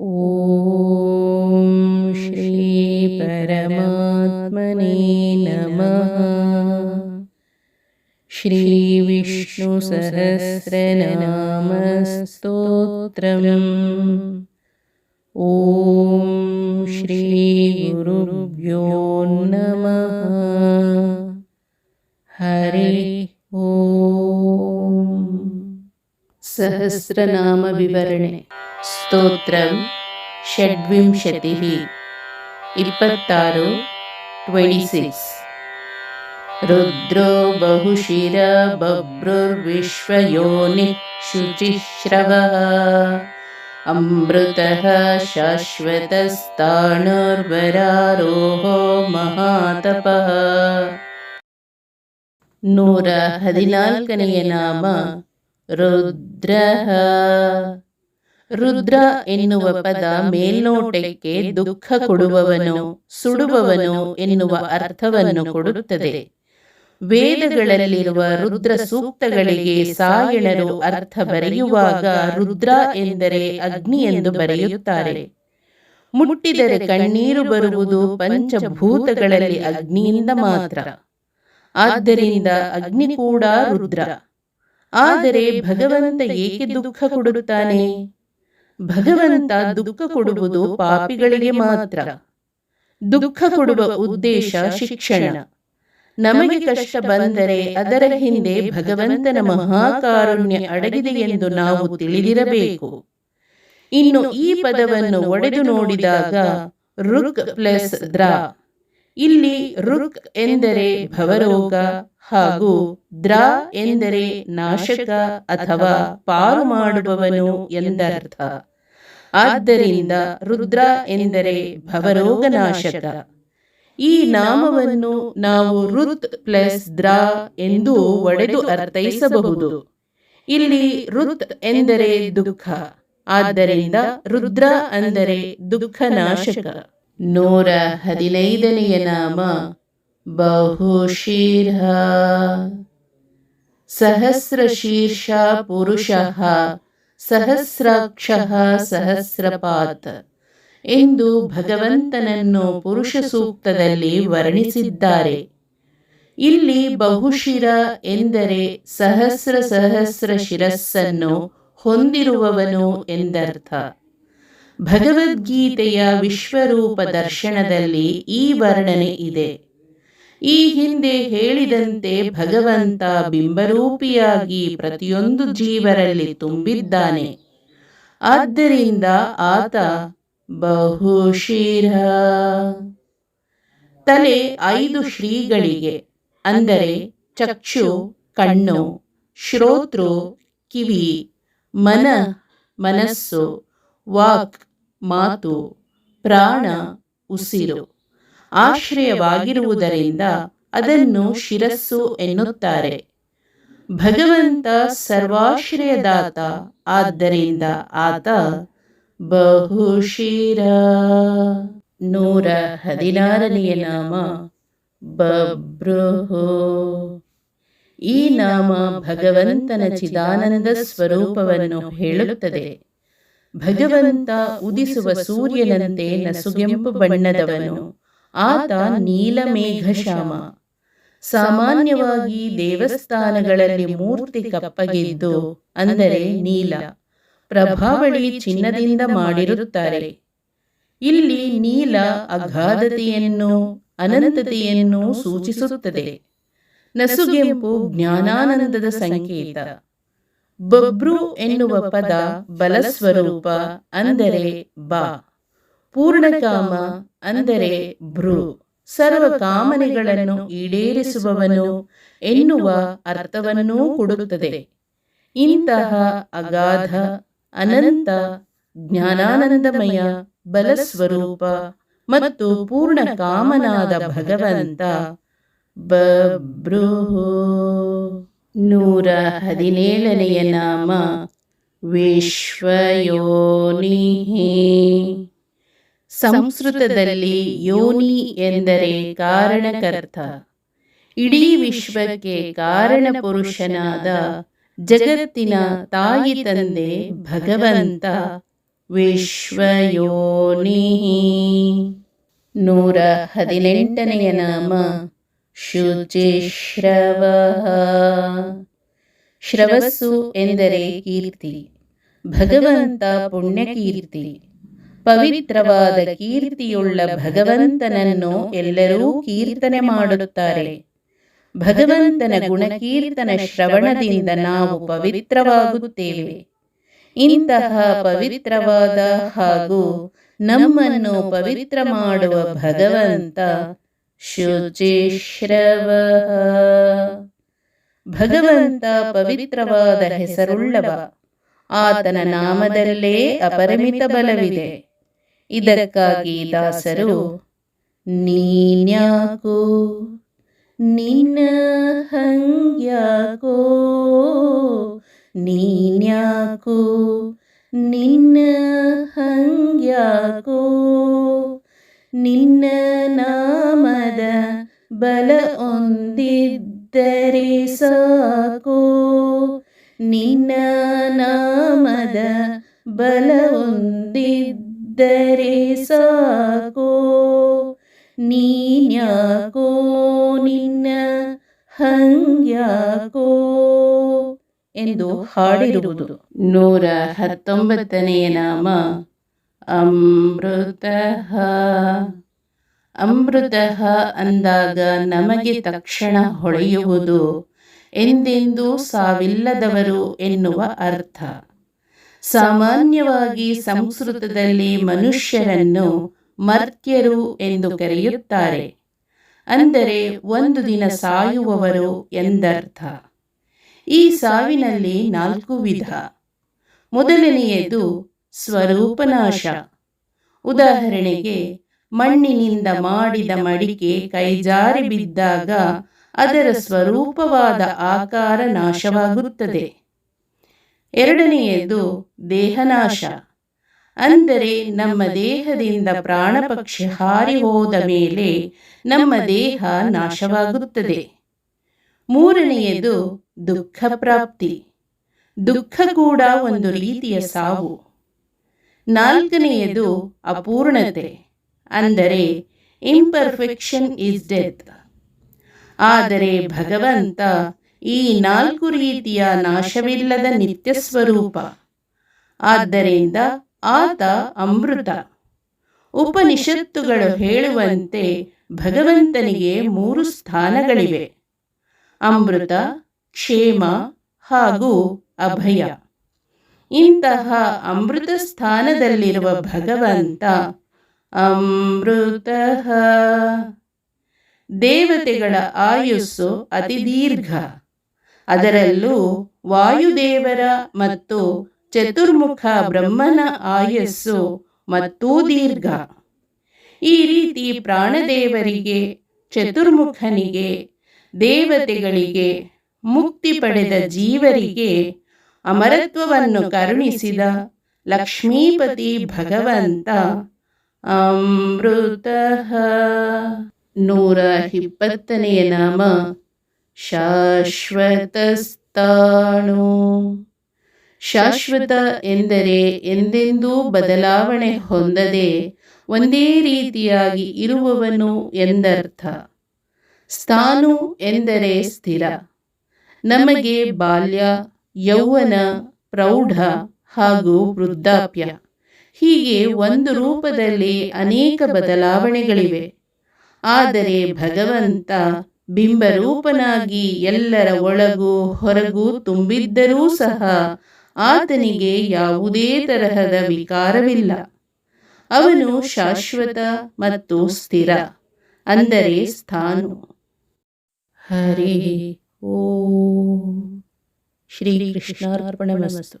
ॐ श्रीपरमात्मने नमः। श्रीविष्णुसहस्रनामस्तोत्रम् ॐ श्रीगुरुभ्यो नमः। हरे ॐ सहस्रनामविवरणे ಸ್ತೋತ್ರಂ ಷಡ್ವಿಂಶತಿಃ ಇಪ್ಪತ್ತಾರು ಟ್ವೆಂಟಿ ಸಿಕ್ಸ್ ರುದ್ರೋ ಬಹುಶಿರ ಬಭ್ರುರ್ವಿಶ್ವಯೋನಿ ಶುಚಿಶ್ರವಃ ಅಮೃತಃ ಶಾಶ್ವತಸ್ತಾಣುರ್ವರಾರೋಹೋ ಮಹಾತಪಃ ನೂರ ಹದಿನಾಲ್ಕನೆಯ ನಾಮ ರುದ್ರ ರುದ್ರ ಎನ್ನುವ ಪದ ಮೇಲ್ನೋಟಕ್ಕೆ ದುಃಖ ಕೊಡುವವನು, ಸುಡುವವನು ಎನ್ನುವ ಅರ್ಥವನ್ನು ಕೊಡುತ್ತದೆ. ವೇದಗಳಲ್ಲಿರುವ ರುದ್ರ ಸೂಕ್ತಗಳಿಗೆ ಸಾಯಣರು ಅರ್ಥ ಬರೆಯುವಾಗ ರುದ್ರ ಎಂದರೆ ಅಗ್ನಿ ಎಂದು ಬರೆಯುತ್ತಾರೆ. ಮುಟ್ಟಿದರೆ ಕಣ್ಣೀರು ಬರುವುದು ಪಂಚಭೂತಗಳಲ್ಲಿ ಅಗ್ನಿಯಿಂದ ಮಾತ್ರ. ಆದ್ದರಿಂದ ಅಗ್ನಿ ಕೂಡ ರುದ್ರ. ಆದರೆ ಭಗವಂತ ಏಕೆ ದುಃಖ ಕೊಡುತ್ತಾನೆ? ಭಗವಂತ ದುಃಖ ಕೊಡುವುದು ಪಾಪಿಗಳಿಗೆ ಮಾತ್ರ. ದುಃಖ ಕೊಡುವ ಉದ್ದೇಶ ಶಿಕ್ಷಣ. ನಮಗೆ ಕಷ್ಟ ಬಂದರೆ ಅದರ ಹಿಂದೆ ಭಗವಂತನ ಮಹಾಕಾರುಣ್ಯ ಅಡಗಿದೆ ಎಂದು ನಾವು ತಿಳಿದಿರಬೇಕು. ಇನ್ನು ಈ ಪದವನ್ನು ಒಡೆದು ನೋಡಿದಾಗ ರುಕ್ ಪ್ಲಸ್ ದ್ರ. ಇಲ್ಲಿ ರುಕ್ ಎಂದರೆ ಭವರೋಗ ಹಾಗೂ ದ್ರ ಎಂದರೆ ನಾಶಕ ಅಥವಾ ಪಾರು ಮಾಡುವವನು ಎಂದರ್ಥ. ಆದ್ದರಿಂದ ರುದ್ರ ಎಂದರೆ ಭವರೋಗನಾಶಕ. ಈ ನಾಮವನ್ನು ನಾವು ರುತ್ ಪ್ಲಸ್ ದ್ರ ಎಂದು ಒಡೆದು ಅರ್ಥೈಸಬಹುದು. ಇಲ್ಲಿ ರುತ್ ಎಂದರೆ ದುಃಖ, ಆದ್ದರಿಂದ ರುದ್ರ ಅಂದರೆ ದುಃಖ ನಾಶಕ ನೂರ ಹದಿನೈದನೆಯ ನಾಮ ಬಹುಶೀರ್ಷ ಸಹಸ್ರಶೀರ್ಷ ಪುರುಷಃ ಸಹಸ್ರಾಕ್ಷಃ ಸಹಸ್ರಪಾತ. ಎಂದು ಭಗವಂತನನ್ನು ಪುರುಷ ಸೂಕ್ತದಲ್ಲಿ ವರ್ಣಿಸಿದ್ದಾರೆ. ಇಲ್ಲಿ ಬಹುಶಿರ ಎಂದರೆ ಸಹಸ್ರ ಸಹಸ್ರ ಶಿರಸ್ಸನ್ನು ಹೊಂದಿರುವವನು ಎಂದರ್ಥ. ಭಗವದ್ಗೀತೆಯ ವಿಶ್ವರೂಪ ದರ್ಶನದಲ್ಲಿ ಈ ವರ್ಣನೆ ಇದೆ. ಈ ಹಿಂದೆ ಹೇಳಿದಂತೆ ಭಗವಂತ ಬಿಂಬರೂಪಿಯಾಗಿ ಪ್ರತಿಯೊಂದು ಜೀವರಲ್ಲಿ ತುಂಬಿದ್ದಾನೆ. ಆದ್ದರಿಂದ ಆತ ಬಹುಶಿರ. ತಲೆ ಐದು ಶ್ರೀಗಳಿಗೆ, ಅಂದರೆ ಚಕ್ಷು, ಕಣ್ಣು, ಶ್ರೋತೃ, ಕಿವಿ, ಮನ, ಮನಸ್ಸು, ವಾಕ್, ಮಾತು, ಪ್ರಾಣ, ಉಸಿರು. ಆಶ್ರಯವಾಗಿರುವುದರಿಂದ ಅದನ್ನು ಶಿರಸ್ಸು ಎನ್ನುತ್ತಾರೆ. ಭಗವಂತ ಸರ್ವಾಶ್ರಯದಾತ, ಆದ್ದರಿಂದ ಆತ ಬಹುಶಿರ. ನೂರ ಹದಿನಾರನೆಯ ನಾಮ ಬಭ್ರುಹು. ಈ ನಾಮ ಭಗವಂತನ ಚಿದಾನಂದ ಸ್ವರೂಪವನ್ನು ಹೇಳುತ್ತದೆ. ಭಗವಂತ ಉದಿಸುವ ಸೂರ್ಯನಂತೆ ನಸುಗೆಂಪು ಬಣ್ಣದವನು. ಆತ ನೀಲಮೇಘಶ್ಯಾಮ ಸಾಮಾನ್ಯವಾಗಿ ದೇವಸ್ಥಾನಗಳಲ್ಲಿ ಮೂರ್ತಿ ಕಪ್ಪಗಿದ್ದು ಅಂದರೆ ನೀಲ. ಪ್ರಭಾವಳಿ ಚಿನ್ನದಿಂದ ಮಾಡಿರುತ್ತಾರೆ. ಇಲ್ಲಿ ನೀಲ ಅಗಾಧತೆಯನ್ನು, ಅನಂತತೆಯನ್ನು ಸೂಚಿಸುತ್ತದೆ. ನಸುಗೆಂಪು ಜ್ಞಾನಾನಂದದ ಸಂಕೇತ. ಬಬ್ರು ಎನ್ನುವ ಪದ ಬಲಸ್ವರೂಪ ಅಂದರೆ ಬಾ. ಪೂರ್ಣಕಾಮ ಅಂದರೆ ಭ್ರು. ಸರ್ವ ಕಾಮನೆಗಳನ್ನು ಈಡೇರಿಸುವವನು ಎನ್ನುವ ಅರ್ಥವನ್ನೂ ಕೊಡುತ್ತದೆ. ಇಂತಹ ಅಗಾಧ ಅನಂತ ಜ್ಞಾನಾನಂದಮಯ ಬಲಸ್ವರೂಪ ಮತ್ತು ಪೂರ್ಣ ಕಾಮನಾದ ಭಗವಂತ ಬಬ್ರುಹು ನೂರ ಹದಿನೇಳನೆಯ ನಾಮ ವಿಶ್ವಯೋನಿಹಿ. ಸಂಸ್ಕೃತದಲ್ಲಿ ಯೋನಿ ಎಂದರೆ ಕಾರಣಕರ್ತ. ಇಡೀ ವಿಶ್ವಕ್ಕೆ ಕಾರಣ ಪುರುಷನಾದ ಜಗತ್ತಿನ ತಾಯಿ ತಂದೆ ಭಗವಂತ ವಿಶ್ವಯೋನಿ. ನೂರ ಹದಿನೆಂಟನೆಯ ನಾಮ ಶುಚಿಶ್ರವ. ಶ್ರವಸ್ಸು ಎಂದರೆ ಕೀರ್ತಿ, ಭಗವಂತ ಪುಣ್ಯಕೀರ್ತಿ. ಪವಿತ್ರವಾದ ಕೀರ್ತಿಯುಳ್ಳ ಭಗವಂತನನ್ನು ಎಲ್ಲರೂ ಕೀರ್ತನೆ ಮಾಡುತ್ತಾರೆ. ಭಗವಂತನ ಗುಣಕೀರ್ತನ ಶ್ರವಣದಿಂದ ನಾವು ಪವಿತ್ರವಾಗುತ್ತೇವೆ. ಇಂತಹ ಪವಿತ್ರವಾದ ಹಾಗೂ ನಮ್ಮನ್ನು ಪವಿತ್ರ ಮಾಡುವ ಭಗವಂತ ಶುಚಿಶ್ರವ. ಭಗವಂತ ಪವಿತ್ರವಾದ ಹೆಸರುಳ್ಳವ. ಆತನ ನಾಮದಲ್ಲೇ ಅಪರಿಮಿತ ಬಲವಿದೆ. ಇದಕ್ಕಾಗಿ ದಾಸರು, ನೀನ್ಯಾಕೋ? ನಿನ್ನ ಹಂಗ್ಯಾಕೋ? ನೀನ್ಯಾಕೋ? ನಿನ್ನ ಹಂಗ್ಯಾಕೋ? ನಿನ್ನ ನಾಮದ ಬಲ ಹೊಂದಿದ್ದರೆ ಸಾಕೋ? ನಿನ್ನ ನಾಮದ ಬಲ ಹೊಂದಿದ್ದರೆ ಸಾಕೋ ನೀನ್ಯಾಕೋ, ನಿನ್ನ ಹಂಗ್ಯಾಕೋ ಎಂದು ಹಾಡಿರುವುದು. ನೂರ ಹತ್ತೊಂಬತ್ತನೆಯ ನಾಮ, ಅಮೃತ. ಅಮೃತ ಅಂದಾಗ ನಮಗೆ ತಕ್ಷಣ ಹೊಳೆಯುವುದು, ಎಂದೆಂದೂ ಸಾವಿಲ್ಲದವರು ಎನ್ನುವ ಅರ್ಥ. ಸಾಮಾನ್ಯವಾಗಿ ಸಂಸ್ಕೃತದಲ್ಲಿ ಮನುಷ್ಯರನ್ನು ಮರ್ತ್ಯರು ಎಂದು ಕರೆಯುತ್ತಾರೆ. ಅಂದರೆ ಒಂದು ದಿನ ಸಾಯುವವರು ಎಂದರ್ಥ. ಈ ಸಾವಿನಲ್ಲಿ ನಾಲ್ಕು ವಿಧ. ಮೊದಲನೆಯದು ಸ್ವರೂಪನಾಶ. ಉದಾಹರಣೆಗೆ, ಮಣ್ಣಿನಿಂದ ಮಾಡಿದ ಮಡಿಕೆ ಕೈಜಾರಿ ಬಿದ್ದಾಗ ಅದರ ಸ್ವರೂಪವಾದ ಆಕಾರ ನಾಶವಾಗುತ್ತದೆ. ಎರಡನೆಯದು ದೇಹನಾಶ. ಅಂದರೆ ನಮ್ಮ ದೇಹದಿಂದ ಪ್ರಾಣಪಕ್ಷಿ ಹಾರಿ ಹೋದ ಮೇಲೆ ನಮ್ಮ ದೇಹ ನಾಶವಾಗುತ್ತದೆ. ಮೂರನೆಯದು ದುಃಖ ಪ್ರಾಪ್ತಿ. ದುಃಖ ಕೂಡ ಒಂದು ರೀತಿಯ ಸಾವು. ನಾಲ್ಕನೆಯದು ಅಪೂರ್ಣತೆ. ಅಂದರೆ ಇಂಪರ್ಫೆಕ್ಷನ್ ಇಸ್ ಡೆತ್ ಆದರೆ ಭಗವಂತ ಈ ನಾಲ್ಕು ರೀತಿಯ ನಾಶವಿಲ್ಲದ ನಿತ್ಯ ಸ್ವರೂಪ ಆದ್ದರಿಂದ ಆತ ಅಮೃತ. ಉಪನಿಷತ್ತುಗಳು ಹೇಳುವಂತೆ ಭಗವಂತನಿಗೆ ಮೂರು ಸ್ಥಾನಗಳಿವೆ. ಅಮೃತ, ಕ್ಷೇಮ ಹಾಗೂ ಅಭಯ. ಇಂತಹ ಅಮೃತ ಸ್ಥಾನದಲ್ಲಿರುವ ಭಗವಂತ ಅಮೃತ. ದೇವತೆಗಳ ಆಯುಸ್ಸು ಅತಿ ದೀರ್ಘ. ಅದರಲ್ಲೂ ವಾಯುದೇವರ ಮತ್ತು ಚತುರ್ಮುಖ ಬ್ರಹ್ಮನ ಆಯಸ್ಸು ಮತ್ತು ದೀರ್ಘ. ಈ ರೀತಿ ಪ್ರಾಣದೇವರಿಗೆ, ಚತುರ್ಮುಖನಿಗೆ, ದೇವತೆಗಳಿಗೆ, ಮುಕ್ತಿ ಪಡೆದ ಜೀವರಿಗೆ ಅಮರತ್ವವನ್ನು ಕರುಣಿಸಿದ ಲಕ್ಷ್ಮೀಪತಿ ಭಗವಂತ ಅಮೃತ. ನೂರ ಇಪ್ಪತ್ತನೆಯ ನಾಮ ಶಾಶ್ವತಸ್ತಾಣು ಶಾಶ್ವತ ಎಂದರೆ ಎಂದೆಂದೂ ಬದಲಾವಣೆ ಹೊಂದದೆ ಒಂದೇ ರೀತಿಯಾಗಿ ಇರುವವನು ಎಂದರ್ಥ. ಸ್ಥಾನು ಎಂದರೆ ಸ್ಥಿರ. ನಮಗೆ ಬಾಲ್ಯ, ಯೌವನ, ಪ್ರೌಢ ಹಾಗೂ ವೃದ್ಧಾಪ್ಯ. ಹೀಗೆ ಒಂದು ರೂಪದಲ್ಲಿ ಅನೇಕ ಬದಲಾವಣೆಗಳಿವೆ. ಆದರೆ ಭಗವಂತ ಬಿಂಬರೂಪನಾಗಿ ಎಲ್ಲರ ಒಳಗೂ ಹೊರಗೂ ತುಂಬಿದ್ದರೂ ಸಹ ಆತನಿಗೆ ಯಾವುದೇ ತರಹದ ವಿಕಾರವಿಲ್ಲ. ಅವನು ಶಾಶ್ವತ ಮತ್ತು ಸ್ಥಿರ, ಅಂದರೆ ಸ್ಥಾನು. ಹರಿ ಓ. ಶ್ರೀ ಕೃಷ್ಣಾರ್ಪಣಮಸ್ತು